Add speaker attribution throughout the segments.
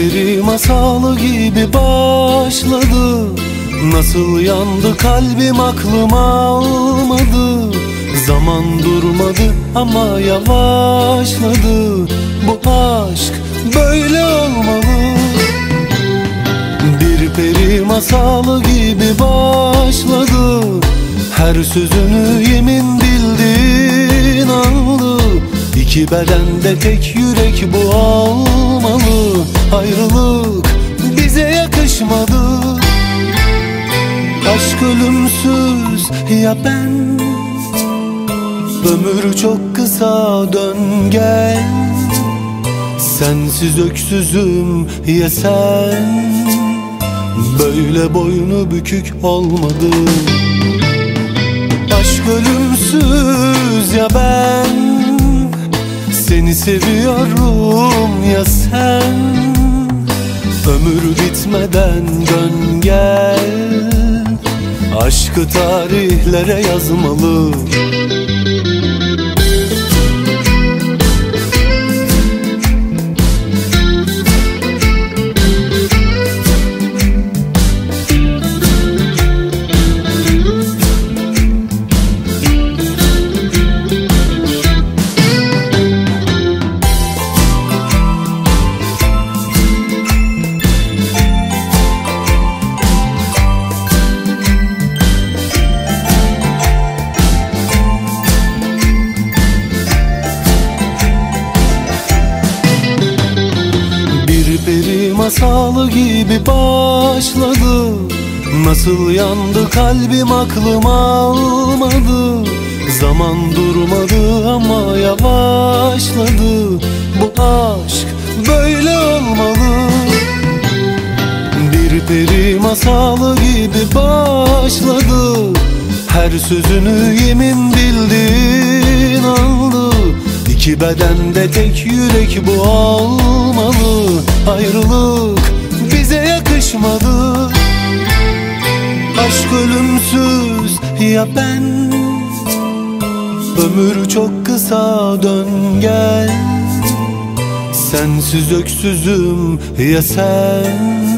Speaker 1: peri masalı gibi başladı. Nasıl yandı kalbim aklım almadı. Zaman durmadı ama yavaşladı. Bu aşk böyle olmalı. Bir peri masalı gibi başladı. Her sözünü yemin bildin anlı. İki bedende tek yürek bu olmalı Ayrılık bize yakışmadı. Aşk ölümsüz ya ben? Ömür çok kısa dön gel. Sensiz öksüzüm ya sen? Böyle boynu bükük olmadı. Aşk ölümsüz ya ben Seni seviyorum ya sen. Ömür bitmeden dön gel. Aşkı tarihlere yazmalı masalı gibi başladı. Nasıl yandı kalbim aklım almadı. Zaman durmadı ama yavaşladı. Bu aşk böyle olmalı. Bir peri masalı gibi başladı. Her sözünü yemin bildin anlı İki bedende tek yürek bu olmalı Ayrılık bize yakışmadı. Aşk ölümsüz ya ben? Ömür çok kısa dön gel. Sensiz öksüzüm ya sen?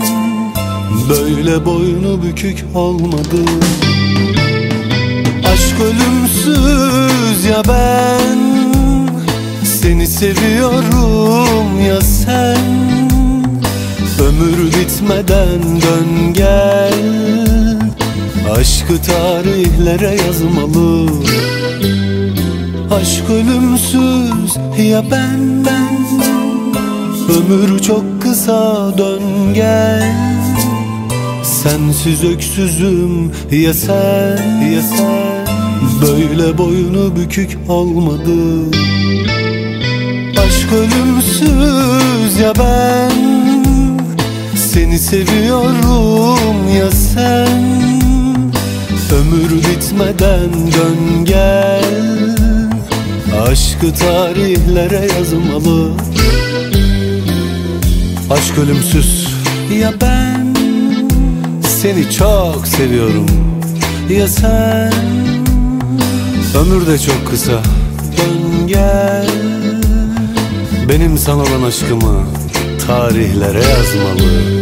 Speaker 1: Böyle boynu bükük olmadı. Aşk ölümsüz ya ben seviyorum ya sen. Ömür bitmeden dön gel. Aşkı tarihlere yazmalı. Aşk ölümsüz ya ben ben Ömür çok kısa dön gel. Sensiz öksüzüm ya sen ya sen. Böyle boynu bükük olmadı ölümsüz ya ben. Seni seviyorum ya sen. Ömür bitmeden dön gel. Aşkı tarihlere yazmalı. Aşk ölümsüz ya ben. Seni çok seviyorum ya sen. Ömür de çok kısa. Dön gel Benim sana olan aşkımı Tarihlere yazmalı